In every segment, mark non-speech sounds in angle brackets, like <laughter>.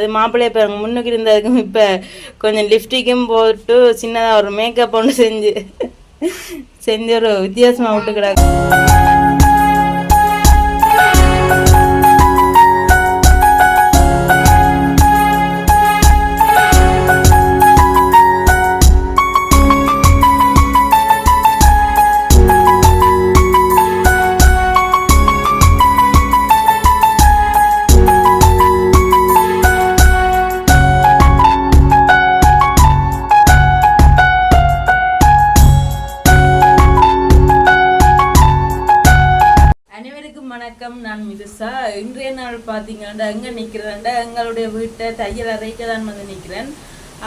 இருந்தது. மாப்பிள்ளைய பாருங்க முன்னுக்கு இருந்ததுக்கும் இப்போ கொஞ்சம் லிப்டிக்கும் போட்டு சின்னதாக ஒரு மேக்கப் ஒன்று செஞ்சு செஞ்சு ஒரு வித்தியாசமாக விட்டுக்கிறாங்க பார்த்தீங்கன்னா எங்கே நிற்கிறேன்டா எங்களுடைய வீட்டை தையல் அறைக்க தான் வந்து நிற்கிறேன்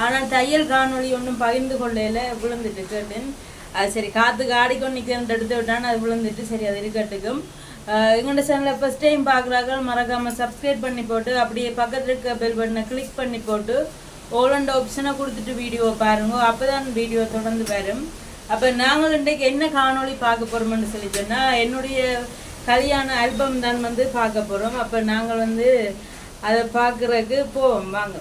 ஆனால் தையல் காணொலி ஒன்றும் பகிர்ந்து கொள்ளையில் விழுந்துட்டு கேட்டேன். அது சரி காற்று காடிக்கொண்டு நிற்கிறேன் எடுத்து விட்டான் அது விழுந்துட்டு சரி அது இருக்கட்டுக்கும். ஆஹ் எங்களோட சேனலை ஃபஸ்ட் டைம் பார்க்குறாங்க மறக்காமல் சப்ஸ்கிரைப் பண்ணி போட்டு அப்படியே பக்கத்தில் இருக்க பெல் பட்டனை கிளிக் பண்ணி போட்டு ஓல் அண்ட் ஆப்ஷனை கொடுத்துட்டு வீடியோவை பாருங்க. அப்போ தான் வீடியோ தொடர்ந்து வரும். அப்போ நாங்கள் இன்றைக்கு என்ன காணொளி பார்க்க போகிறோம்னு சொல்லி சொன்னால் என்னுடைய கல்யாண ஆல்பம் தான் வந்து பார்க்க போகிறோம் அப்போ நாங்கள் வந்து அதை பார்க்குறதுக்கு போவோம். வாங்க.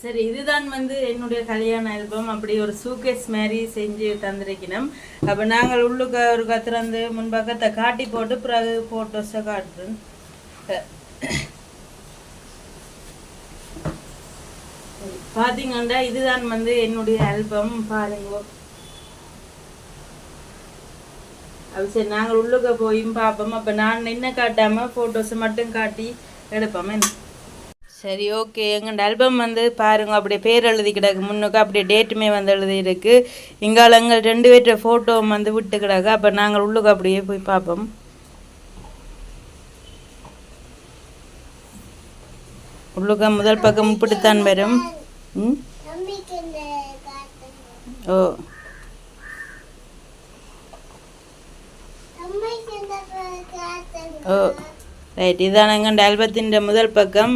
சரி இதுதான் வந்து என்னுடைய கல்யாண ஆல்பம் அப்படி ஒரு சூகேஸ் மாதிரி செஞ்சு தந்திருக்கணும். அப்போ நாங்கள் உள்ளுக்க ஒரு கத்துறந்து முன்பக்கத்தை காட்டி போட்டு பிறகு ஃபோட்டோஸை காட்டுறோம். பார்த்தீங்கன்னா இதுதான் வந்து என்னுடைய ஆல்பம் பாருங்க. அது சரி நாங்கள் உள்ளுக்க போயும் பார்ப்போம் அப்போ நான் என்ன காட்டாமல் ஃபோட்டோஸை மட்டும் காட்டி எடுப்போம். என்ன? சரி ஓகே எங்கள் ஆல்பம் வந்து பாருங்க. அப்படியே பேர் எழுதி கிடக்கு. முன்னுக்கு அப்படியே டேட்டுமே வந்து எழுதி இருக்கு இங்கால எங்கள் ரெண்டு பேர்ட்ட ஃபோட்டோ வந்து விட்டு கிடக்கு. அப்போ நாங்கள் உள்ளுக்கு அப்படியே போய் பார்ப்போம் உள்ளுக்க முதல் பக்கம் இப்படித்தான் வரும். ம்? ஓ. ஓ ரைட் இதான் எங்கண்ட ஆல்பத்தின் முதல் பக்கம்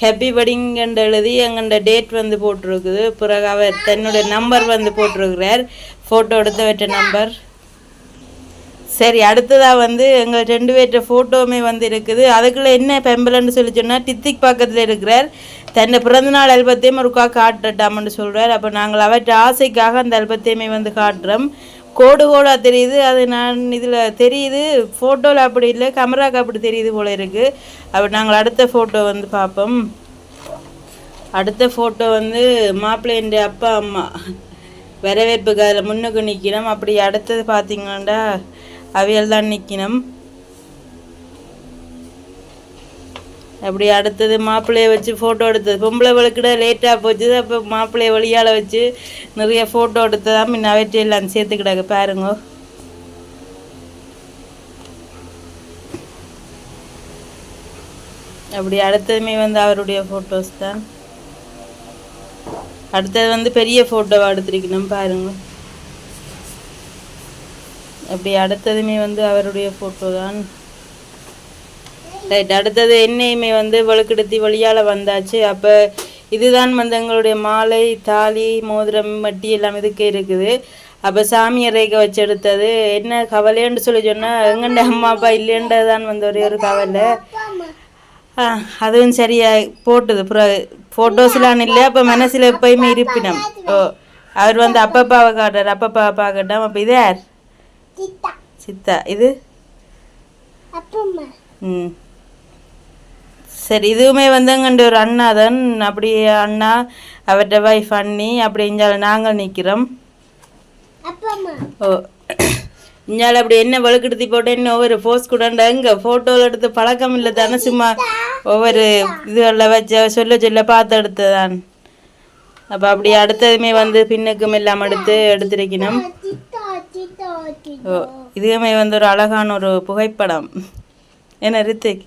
ஹாப்பி வெட்டிங் என்று எழுதி எங்கண்ட டேட் வந்து போட்டிருக்குது பிறகு அவர் தன்னுடைய நம்பர் வந்து போட்டிருக்கிறார் ஃபோட்டோ எடுத்தவற்ற நம்பர் சரி அடுத்ததாக வந்து எங்கள் ரெண்டு பேர்கிட்ட ஃபோட்டோவுமே வந்து இருக்குது அதுக்குள்ளே என்ன பெம்பலன்னு சொல்லி சொன்னால் டித்திக் பக்கத்தில் இருக்கிறார் தன்னை பிறந்தநாள் ஆல்பத்தையும் ஒருக்கா காட்டுட்டாமன்னு சொல்கிறார் அப்போ நாங்கள் அவற்றை ஆசைக்காக அந்த ஆல்பத்தையுமே வந்து காட்டுறோம் கோடு கோடாக தெரியுது அது நான் இதில் தெரியுது. ஃபோட்டோவில் அப்படி இல்லை கேமராக்கு அப்படி தெரியுது போல இருக்குது அப்போ நாங்கள் அடுத்த ஃபோட்டோ வந்து பார்ப்போம் அடுத்த ஃபோட்டோ வந்து மாப்பிள்ளைன்ற அப்பா அம்மா. வரவேற்புக்கு அதில் முன்னுக்கு நிற்கணும் அப்படி அடுத்தது பார்த்தீங்கன்னா அவியல் தான் நிற்கணும் அப்படி அடுத்தது மாப்பிள்ளைய வச்சு ஃபோட்டோ எடுத்தது. பொம்பளை வழக்கிட லேட்டாக போச்சு. அப்போ மாப்பிள்ளைய வழியால் வச்சு நிறைய ஃபோட்டோ எடுத்ததா முன்ன அவற்றையெல்லாம் சேர்த்துக்கிடாங்க பாருங்க. அப்படி அடுத்ததுமே வந்து அவருடைய ஃபோட்டோஸ் தான். அடுத்தது வந்து பெரிய ஃபோட்டோவை எடுத்துருக்கணும் பாருங்க. அப்படி அடுத்ததுமே வந்து அவருடைய ஃபோட்டோ தான். ரைட் அடுத்தது என்னையுமே வந்து வழுக்கெடுத்தி வழியால் வந்தாச்சு. அப்போ இதுதான் வந்து எங்களுடைய மாலை தாலி மோதிரம் மட்டி எல்லாம் இதுக்கு இருக்குது. அப்போ சாமி அறைக்க வச்சு எடுத்தது. என்ன கவலைன்னு சொல்லி சொன்னால் எங்கண்ட அம்மா அப்பா இல்லைன்றது தான் வந்து ஒரே ஒரு கவலை. அதுவும் சரியா போட்டது. ஃபோட்டோஸ்லாம் இல்லை. அப்போ மனசில் எப்பயுமே இருப்பினம். ஓ அவர் வந்து அப்பப்பாவை காட்டுறார். அப்பப்பாவை பார்க்கட்டும் அப்போ இது யார்? சித்தா. இது? ம். சரி இதுவுமே வந்து ஒரு அண்ணா தான் அப்படியே அண்ணா அவர்கிட்ட வைஃப் அண்ணி அப்படி இஞ்சால நாங்கள் நிற்கிறோம் ஓ இஞ்சால அப்படி என்ன வழுக்கெடுத்தி போட்டு என்ன ஒவ்வொரு போஸ் கூடண்டா எங்க? ஃபோட்டோவில் எடுத்து பழக்கம் இல்லை தானே சும்மா ஒவ்வொரு இதுகளில் வச்சு சொல்ல சொல்ல பார்த்து எடுத்ததான் அப்போ அப்படி அடுத்ததுமே வந்து பின்னுக்கும் எல்லாம் எடுத்து எடுத்திருக்கணும். ஓ இதுவுமே வந்து ஒரு அழகான ஒரு புகைப்படம். என்ன ரித்திக்?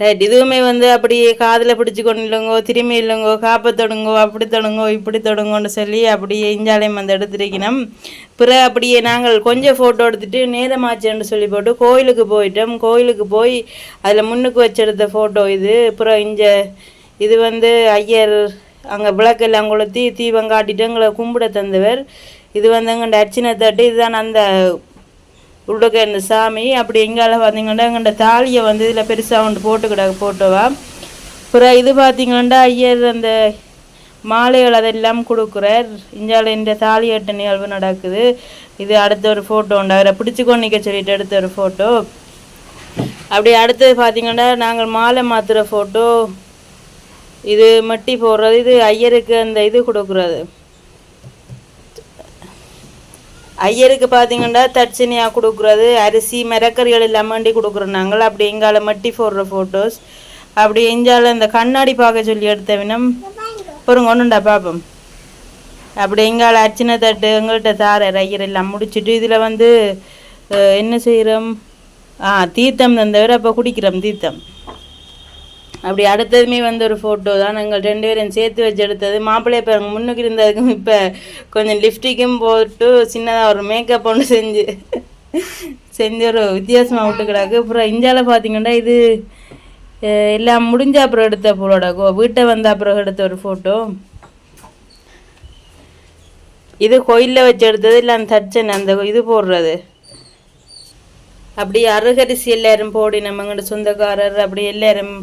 ரைட் இதுவுமே வந்து அப்படியே காதில் பிடிச்சி கொண்டு இல்லைங்கோ திரும்பி இல்லைங்கோ காப்பை தொடுங்கோ அப்படி தொடுங்கோ இப்படி தொடுங்கோன்னு சொல்லி அப்படியே இஞ்சாலயம் வந்து எடுத்துருக்கணும். பிறகு அப்படியே நாங்கள் கொஞ்சம் ஃபோட்டோ எடுத்துட்டு நேரமாச்சேன்னு சொல்லி போட்டு கோயிலுக்கு போயிட்டோம். கோயிலுக்கு போய் அதில் முன்னுக்கு வச்செடுத்த ஃபோட்டோ இது. அப்புறம் இஞ்ச இது வந்து ஐயர் அங்கே விளக்கெல்லாம் கொளுத்தி தீபம் காட்டிட்டு எங்களை கும்பிட தந்தவர். இது வந்து எங்கள்ட அர்ச்சனை தட்டு. இதுதான் அந்த உள்ளுக்க இந்த சாமி அப்படி எங்கால பார்த்தீங்கன்னா எங்கள்ட தாலியை வந்து இதில் பெருசாக ஒன்று போட்டுக்கிட போட்டோவா. அப்புறம் இது பார்த்தீங்கன்னா ஐயர் அந்த மாலைகள் அதெல்லாம் கொடுக்குறார். இஞ்சால இந்த தாலி நிகழ்வு நடக்குது. இது அடுத்த ஒரு ஃபோட்டோ உண்டு. அவரை பிடிச்சிக்கொண்டு நிற்க சொல்லிட்டு எடுத்த ஒரு ஃபோட்டோ அப்படி அடுத்தது பார்த்தீங்கன்னா நாங்கள் மாலை மாற்றுற ஃபோட்டோ இது மட்டி போடுறது இது ஐயருக்கு அந்த இது கொடுக்குறது. ஐயருக்கு பார்த்தீங்கன்னா தட்சணையாக கொடுக்குறது அரிசி மிரக்கறிகள் எல்லாம் வேண்டி கொடுக்குறோம் நாங்கள். அப்படி எங்கால மட்டி போடுற ஃபோட்டோஸ் அப்படி எங்கால இந்த கண்ணாடி பார்க்க சொல்லி எடுத்த வினம் பொருங்க ஒன்றுண்டா பார்ப்போம் அப்படி எங்கால அர்ச்சனை தட்டு எங்கள்கிட்ட தாரர் ஐயர் எல்லாம் முடிச்சுட்டு இதில் வந்து என்ன செய்கிறோம் ஆ தீர்த்தம் தந்தவர் அப்போ குடிக்கிறோம் தீர்த்தம். அப்படி அடுத்ததுமே வந்து ஒரு ஃபோட்டோ தான். நாங்கள் ரெண்டு பேரும் சேர்த்து வச்சு எடுத்தது மாப்பிள்ளைய பாருங்க முன்னுக்கு இருந்ததுக்கும் இப்போ கொஞ்சம் லிப்ஸ்டிக்கும் போட்டு சின்னதாக ஒரு மேக்கப் ஒன்று செஞ்சு செஞ்சு ஒரு வித்தியாசமாக விட்டு கிடக்கு. அப்புறம் இந்தியாவில் பார்த்தீங்கன்னா இது எல்லாம் முடிஞ்ச அப்புறம் எடுத்த போலோட வீட்டை வந்த அப்புறம் எடுத்த ஒரு ஃபோட்டோ இது கோயிலில் வச்சு எடுத்தது இல்லை அந்த தச்சன் அந்த இது போடுறது. அப்படி அருகரிசி எல்லாரும் போடி நம்மங்கிட்ட சொந்தக்காரர் அப்படி எல்லாரும்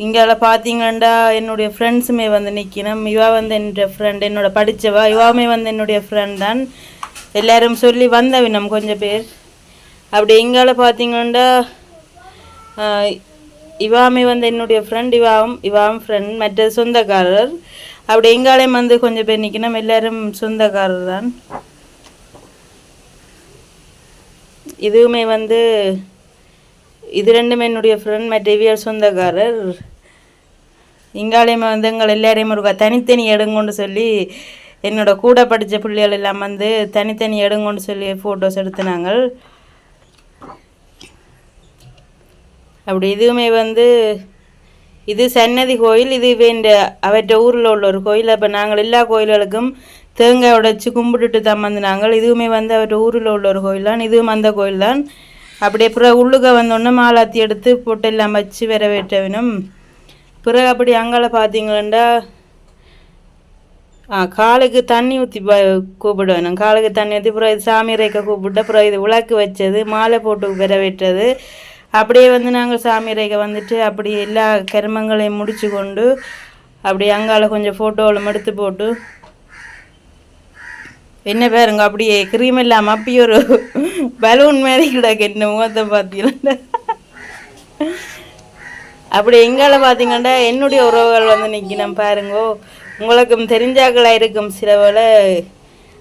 இங்கால பார்த்தீங்கன்னா என்னுடைய ஃப்ரெண்ட்ஸுமே வந்து நிற்கணும் இவா வந்து என்னுடைய ஃப்ரெண்ட் என்னோட படித்தவா இவாமே வந்து என்னுடைய ஃப்ரெண்ட் தான். எல்லாரும் சொல்லி வந்தவினம் கொஞ்சம் பேர். அப்படி இங்கால பார்த்தீங்கன்னா ஆஹ், இவாமே வந்து என்னுடைய ஃப்ரெண்ட் இவாவும் இவாவும் ஃப்ரெண்ட் மற்ற சொந்தக்காரர். அப்படி எங்காலையும் வந்து கொஞ்சம் பேர் நிற்கணும் எல்லாரும் சொந்தக்காரர் தான். இதுவுமே வந்து இது ரெண்டுமே என்னுடைய ஃப்ரெண்ட் மற்ற சொந்தக்காரர். இங்காலையுமே வந்து எங்கள் எல்லாரையும் ஒரு தனித்தனி எடுங்கொண்டு சொல்லி என்னோட கூட படித்த பிள்ளைகள் எல்லாம் வந்து தனித்தனி எடுங்கொண்டு சொல்லி ஃபோட்டோஸ் எடுத்துனாங்க. அப்படி இதுவுமே வந்து இது சன்னதி கோயில் இது வேண்ட அவற்ற ஊரில் உள்ள ஒரு கோயில். அப்போ நாங்கள் எல்லா கோயில்களுக்கும் தேங்காய் உடைச்சி கும்பிட்டுட்டு தான் வந்து நாங்கள் இதுவுமே வந்து அவற்ற ஊரில் உள்ள ஒரு கோயில் தான் இதுவும் அந்த கோயில் தான் அப்படியே பிறகு உள்ளுக வந்தோடனே மாலாத்தி எடுத்து போட்டு எல்லாம் வச்சு வரவேற்ற வேணும் பிறகு அப்படி அங்கால பார்த்தீங்கன்னா ஆ காலுக்கு தண்ணி ஊற்றி கூப்பிட வேணும் காலுக்கு தண்ணி ஊற்றி பிறகு இது சாமி ரேக்க கூப்பிட்டு பிறகு இது விளக்கு வச்சது மாலை போட்டு வரவேற்றது. அப்படியே வந்து நாங்கள் சாமி ரேக்க வந்துட்டு அப்படி எல்லா கருமங்களையும் முடிச்சு கொண்டு அப்படி அங்கால கொஞ்சம் ஃபோட்டோவில் எடுத்து போட்டு என்ன பாருங்க அப்படியே கிரீம் இல்லாமல் அப்படியே ஒரு பலூன் மாதிரி கிடக்கு என்ன முகத்தை பார்த்தீங்கன்னா அப்படி எங்கால பார்த்தீங்கன்னா என்னுடைய உறவுகள் வந்து நிற்கணும் பாருங்கோ. உங்களுக்கும் தெரிஞ்சாக்களாக இருக்கும் சில வேளை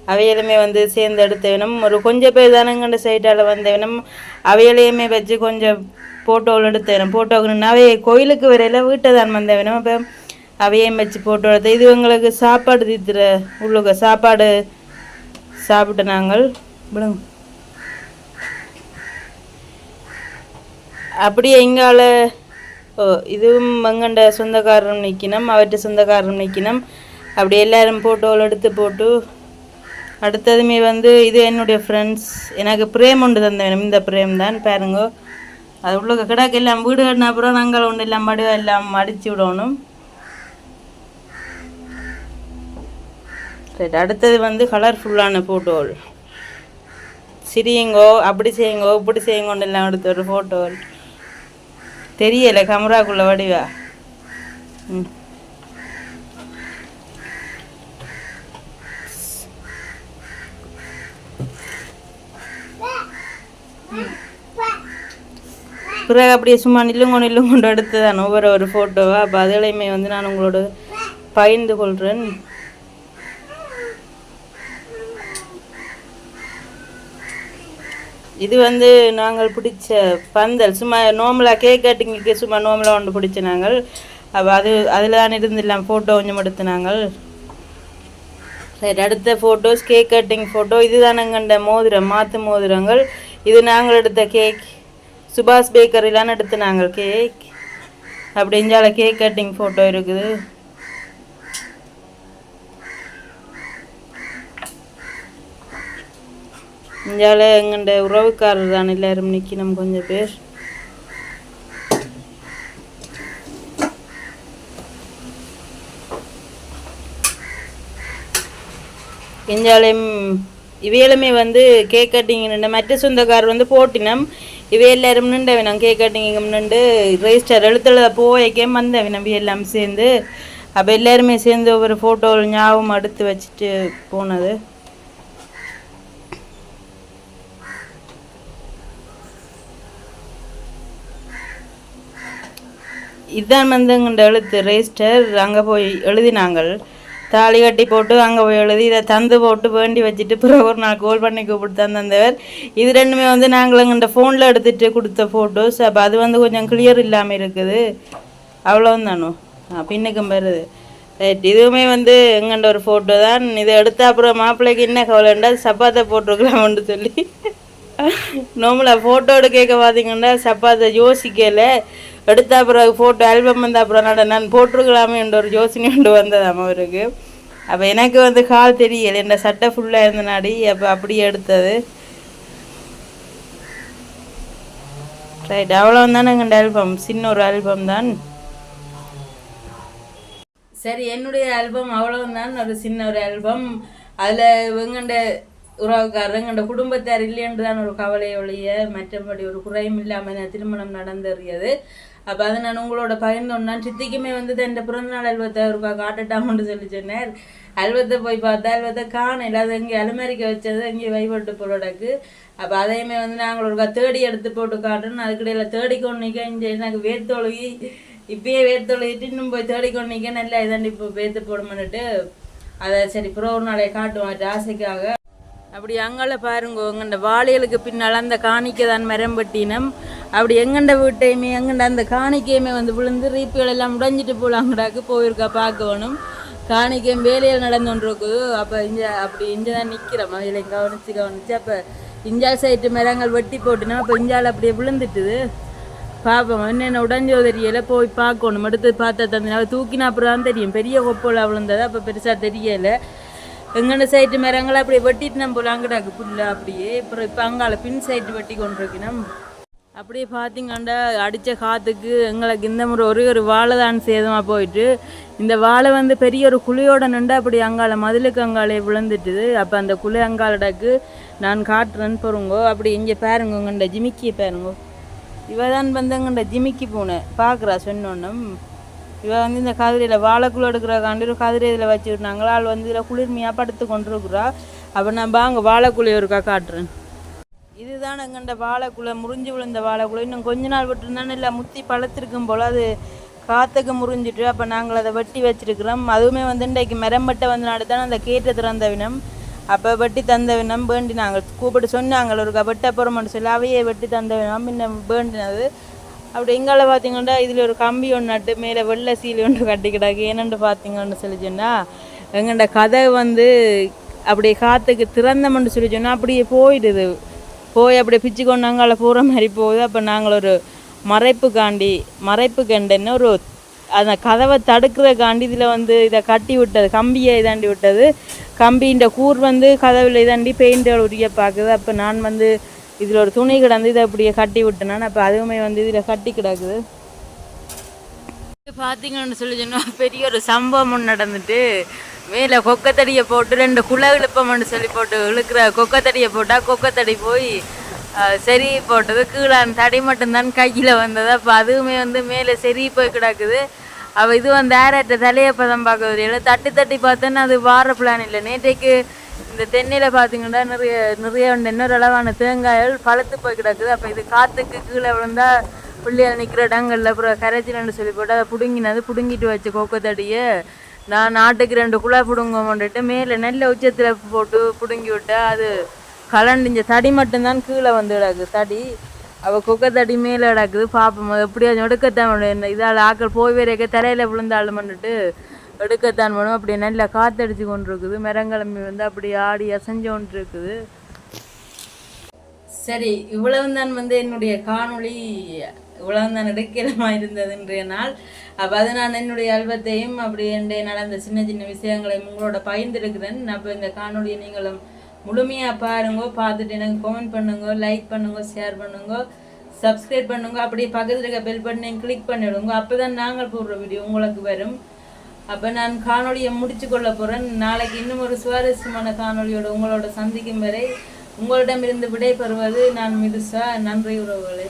அவையிலுமே வந்து சேர்ந்து எடுத்த வேணும் ஒரு கொஞ்சம் பேர் தானங்கண்ட சைட்டால் வந்த வேணும் அவையிலையுமே வச்சு கொஞ்சம் ஃபோட்டோவில் எடுத்த வேணும் அவைய கோயிலுக்கு வரையில வீட்டை தான் வந்த வேணும் அப்போ அவையும் வச்சு ஃபோட்டோ எடுத்து இது உங்களுக்கு சாப்பாடு தீத்துற உள்ளுக சாப்பாடு சாப்பிட்டு நாங்கள் விடுங்க அப்படியே எங்கால ஓ இதுவும் மங்கண்ட சொந்தக்காரரும் நிற்கணும் அவற்ற சொந்தக்காரரும் நிற்கணும் அப்படி எல்லாரும் ஃபோட்டோவில் எடுத்து போட்டு அடுத்ததுமே வந்து இது என்னுடைய ஃப்ரெண்ட்ஸ் எனக்கு பிரேம் ஒன்று தந்தேன் இந்த பிரேம் தான் பாருங்க. அது உள்ள கிடக்கு எல்லாம் வீடு கட்டின அப்புறம் நாங்கள் ஒன்று எல்லாம் மடுவை எல்லாம் அடித்து விடணும். ரைட் அடுத்தது வந்து கலர்ஃபுல்லான ஃபோட்டோல் சிரியுங்கோ அப்படி செய்யுங்கோ இப்படி செய்யுங்கோன்னு எல்லாம் எடுத்த ஒரு ஃபோட்டோல் தெரியலை கமராக்குள்ள வடிவா? ம். பிறகு அப்படியே சும்மா நில்லுங்கோ நில்லுங்கொண்டு எடுத்து தான் ஒவ்வொரு ஒரு ஃபோட்டோவாக அப்போ அதுலையுமே வந்து நான் உங்களோட பகிர்ந்து கொள்கிறேன் இது வந்து நாங்கள் பிடிச்ச பந்தல். சும்மா நோம்பலாக கேக் கட்டிங்க்கு சும்மா நோம்பலாக ஒன்று பிடிச்ச நாங்கள். அப்போ அது அதில் தான் இருந்துடலாம் ஃபோட்டோ கொஞ்சம் எடுத்து நாங்கள் சரி அடுத்த ஃபோட்டோஸ் கேக் கட்டிங் ஃபோட்டோ இது தானங்கண்ட மோதிரம் மாற்று மோதிரங்கள். இது நாங்கள் எடுத்த கேக் சுபாஷ் பேக்கரிலான்னு எடுத்து நாங்கள் கேக் அப்படி இஞ்சால கேக் கட்டிங் ஃபோட்டோ இருக்குது. இஞ்சால எங்கண்ட உறவுக்காரர் தான் எல்லாரும் நிற்கணும் கொஞ்சம் பேர். இஞ்சாலையும் இவையிலுமே வந்து கேக் கட்டிங் மற்ற சொந்தக்காரர் வந்து போட்டினம். இவை எல்லாரும் நின்றவினம் கேக் கட்டிங்க நின்று ரெஜிஸ்டர் எழுத்துல போய்க்கே வந்தவினம் எல்லாம் சேர்ந்து. அப்போ எல்லாருமே சேர்ந்து ஒவ்வொரு ஃபோட்டோ ஞாபகம் எடுத்து வச்சுட்டு போனது. இதுதான் வந்து எங்கள்ட எழுத்து ரெஜிஸ்டர் அங்கே போய் எழுதினாங்கள். தாலி கட்டி போட்டு அங்கே போய் எழுதி இதை தந்து போட்டு வேண்டி வச்சுட்டு பிறகு ஒரு நாள் கோல் பண்ணி கூப்பிட்டு தந்தவர் இது ரெண்டுமே வந்து நாங்கள் எங்கள்கிட்ட ஃபோனில் எடுத்துகிட்டு கொடுத்த ஃபோட்டோஸ் அப்போ அது வந்து கொஞ்சம் கிளியர் இல்லாமல் இருக்குது. அவ்வளோவும் தானோ பின்னுக்கும் வருது ரைட் இதுவுமே வந்து எங்கண்ட ஒரு ஃபோட்டோ தான். இதை எடுத்த அப்புறம் மாப்பிள்ளைக்கு என்ன கவலைண்டா சப்பாத்தை போட்டிருக்கலாம்னு சொல்லி. <laughs> நார்மலாக ஃபோட்டோ எடுக்க பார்த்தீங்கன்னா சப்பாத்தை யோசிக்கலை. எடுத்த பிறகு ஃபோட்டோ ஆல்பம் வந்த அப்புறம் நட நான் போட்டிருக்கலாமே என்ற ஒரு யோசனை கொண்டு வந்ததாம் அவருக்கு. அப்போ எனக்கு வந்து கால் தெரியல. என் சட்டை ஃபுல்லாக இருந்த நாடி அப்போ அப்படியே எடுத்தது. ரைட் அவ்வளோ தானே எங்கள் ஆல்பம் சின்ன ஒரு ஆல்பம் தான். சரி என்னுடைய ஆல்பம் அவ்வளவுதான் ஒரு சின்ன ஒரு ஆல்பம் அதில் எங்கண்ட உறவுக்காரர் எங்கள்ட குடும்பத்தார் இல்லையென்று தான் ஒரு கவலை ஒழிய மற்றபடி ஒரு குறையும் இல்லாமல் நான் திருமணம் நடந்தறியது. அப்போ அதை நான் உங்களோட பகிர்ந்தோன்னா சித்திக்குமே வந்து இந்த பிறந்தநாள் அல்வத்தை ஒருக்கா காட்டட்டாமன்னு சொல்லி சொன்னார். அல்வத்தை போய் பார்த்தா அல்வத்தை காணல அது இங்கே அலுமரிக்க வச்சது இங்கே வைபட்டு போடக்கு அப்போ அதையுமே வந்து நாங்கள் ஒருக்கா தேடி எடுத்து போட்டு காட்டணும் அதுக்கிடையில் தேடி கொண்டிக்க இங்கே எனக்கு வேர்த்தொழுகி இப்பயே வேர்த்தொழுகிட்டு இன்னும் போய் தேடி கொண்டிக்க நல்லா இதாண்டி இப்போ வேர்த்து போடுமன்னுட்டு அதை சரி புறவு நாளை காட்டுவான் ஆசைக்காக. அப்படி அங்கே பாருங்க இந்த வாழைகளுக்கு பின்னால் அந்த காணிக்க தான் மரம் வெட்டினம். அப்படி எங்கண்ட வீட்டையுமே எங்கண்ட அந்த காணிக்கையுமே வந்து விழுந்து ரீப்புகள் எல்லாம் உடஞ்சிட்டு போலாங்கடாக்கு போயிருக்கா பார்க்கணும் காணிக்கையும் வேலையில் நடந்து கொண்டு இருக்குது அப்போ இஞ்ச அப்படி இஞ்ச தான் நிற்கிறோம் மயிலை கவனிச்சு கவனிச்சு அப்போ இஞ்சால் சைட்டு மரங்கள் வெட்டி போட்டுனா அப்போ இஞ்சால் அப்படியே விழுந்துட்டுது. பார்ப்போம் என்னென்ன உடஞ்சோ தெரியல போய் பார்க்கணும். எடுத்து பார்த்தா தந்தா தூக்கினா அப்புறம் தான் தெரியும். பெரிய கொப்போல விழுந்தது அப்போ பெருசாக தெரியலை. எங்கன சைட்டு மரங்களை அப்படியே வெட்டிட்டு நம்ம போலாங்கடாக்கு புல்ல அப்படியே. அப்புறம் இப்போ அங்கால பின் சைட்டு வெட்டி கொண்டிருக்கணும். அப்படியே பார்த்திங்கண்டா அடித்த காற்றுக்கு எங்களுக்கு இந்த முறை ஒரே ஒரு வாழை தான் சேதமாக போயிட்டு இந்த வாழை வந்து பெரிய ஒரு குழியோட நின்று அப்படி அங்கால மதிலுக்கு அங்காலே விழுந்துட்டுது. அப்போ அந்த குழி அங்காலடாக்கு நான் காட்டுறேன்னு போகிறோங்கோ அப்படி இங்கே பாருங்க உங்கண்ட ஜிமிக்கியை பாருங்கோ. இவ தான் வந்தங்கண்ட ஜிமிக்கி பூனை பார்க்குறா சொன்னோன்னும். இவ வந்து இந்த கதிரையில் வாழைக்குள்ள எடுக்கிறக்காண்டி ஒரு கதிரை இதில் வச்சுருந்தாங்களா ஆள் வந்து இதில் குளிர்மையாக படுத்து கொண்டிருக்கிறா. அப்போ நான் வாங்க வாழைக்குழி ஒருக்கா காட்டுறேன். இதுதான் எங்கண்ட வாழைக்குலை முறிஞ்சு விழுந்த வாழைக்குலை. இன்னும் கொஞ்ச நாள் விட்டுருந்தானே இல்லை முத்தி பழத்திருக்கும் போல் அது காற்றுக்கு முறிஞ்சிட்டு அப்போ நாங்கள் அதை வெட்டி வச்சிருக்கிறோம். அதுவுமே வந்து இன்றைக்கு மெரம்பட்ட வந்து தானே அந்த கேட்டு திறந்த வினம். அப்போ வெட்டி தந்த வினம் வேண்டி நாங்கள் கூப்பிட்டு சொன்னாங்க ஒரு வெட்ட போகிறோம்னு சொல்லி அவையே வெட்டி தந்த வினம். இன்னும் வேண்டினது. அப்படி எங்களை பார்த்தீங்கன்னா இதில் ஒரு கம்பி ஒன்று நட்டு மேலே வெள்ளை சீலி ஒன்று கட்டி கிடக்கு. ஏனென்று பார்த்தீங்கன்னு சொல்லி சொன்னால் எங்கள்ட கதை வந்து அப்படியே காற்றுக்கு திறந்தமன்னு சொல்லி சொன்னால் அப்படியே போயிடுது. போய் அப்படி பிச்சு கொண்டாங்க அங்கால பூரா மாதிரி போகுது. அப்போ நாங்கள் ஒரு மறைப்பு காண்டி மறைப்பு கண்டுன்னு ஒரு அந்த கதவை தடுக்கிறக்காண்டி இதில் வந்து இதை கட்டி விட்டது கம்பியை இதாண்டி விட்டது. கம்பின்ற கூர் வந்து கதவில் இதாண்டி பெயிண்ட் உரிய பார்க்குது அப்போ நான் வந்து இதில் ஒரு துணி கிடந்து இதை அப்படியே கட்டி விட்டேன் அப்போ அதுவுமே வந்து இதில் கட்டி கிடக்குது. பார்த்தீங்கன்னு சொல்லி சொன்னால் பெரிய ஒரு சம்பவம் நடந்துட்டு மேலே கொக்கத்தடியை போட்டு ரெண்டு குலை இழுப்பம்னு சொல்லி போட்டு இழுக்கிற கொக்கத்தடியை போட்டால் கொக்கத்தடி போய் சரி போட்டது. கீழே அந்த தடி மட்டும்தான் கையில் வந்தது. அப்போ அதுவுமே வந்து மேலே சரி போய் கிடக்குது. அவள் இது வந்து ஆராட்ட தலையை பதம் பார்க்க இல்லை தட்டி தட்டி பார்த்தேன்னா அது வார பிளான் இல்லை. நேற்றைக்கு இந்த தென்னையில் பார்த்தீங்கன்னா நிறைய நிறைய வந்து இன்னொரு அளவான தேங்காய்கள் பழுத்து போய் கிடக்குது. அப்போ இது காற்றுக்கு கீழே விழுந்தா பிள்ளைகள் நிற்கிற இடங்களில் அப்புறம் கரைச்சிலன்னு சொல்லி போட்டு அதை பிடுங்கினது பிடுங்கிட்டு வச்ச கொக்கத்தடியை நான் நாட்டுக்கு ரெண்டு குழா வந்துட்டு மேலே நெல்லை உச்சத்தில் போட்டு பிடுங்கி விட்டா அது கலண்டிஞ்ச தடி மட்டும்தான் கீழே வந்து கிடக்கு. தடி. அவள் குக்கை தடி மேலே கிடக்குது. பார்ப்போம் எப்படியாச்சும் எடுக்கத்தான் வேணும். இதால் ஆக்கள் போய் வரைக்க தரையில் பண்ணிட்டு எடுக்கத்தான் வேணும். அப்படியே நல்லா காத்தடிச்சு கொண்டு இருக்குது மரங்கிழமை வந்து அப்படி ஆடி அசைஞ்சு கொண்டு இருக்குது சரி இவ்வளவுதான் வந்து என்னுடைய காணொளி. உலகம்தான் எடுக்கிறமா இருந்தது இன்றைய நாள். அப்போ அது நான் என்னுடைய அல்பத்தையும் அப்படி என்னுடைய நடந்த சின்ன சின்ன விஷயங்களையும் உங்களோட பகிர்ந்திருக்கிறேன். அப்போ இந்த காணொலியை நீங்களும் முழுமையாக பாருங்க பார்த்துட்டு எனக்கு கமெண்ட் பண்ணுங்க லைக் பண்ணுங்க ஷேர் பண்ணுங்க சப்ஸ்கிரைப் பண்ணுங்க. அப்படியே பக்கத்தில் இருக்க பெல் பட்டனையும் கிளிக் பண்ணிவிடுங்க அப்போ தான் நாங்கள் போடுற வீடியோ உங்களுக்கு வரும். அப்போ நான் காணொலியை முடிச்சு கொள்ள போகிறேன் நாளைக்கு இன்னும் ஒரு சுவாரஸ்யமான காணொளியோட உங்களோட சந்திக்கும் வரை உங்களிடமிருந்து விடை பெறுவது நான் மிதுசா. நன்றி உறவுகளே.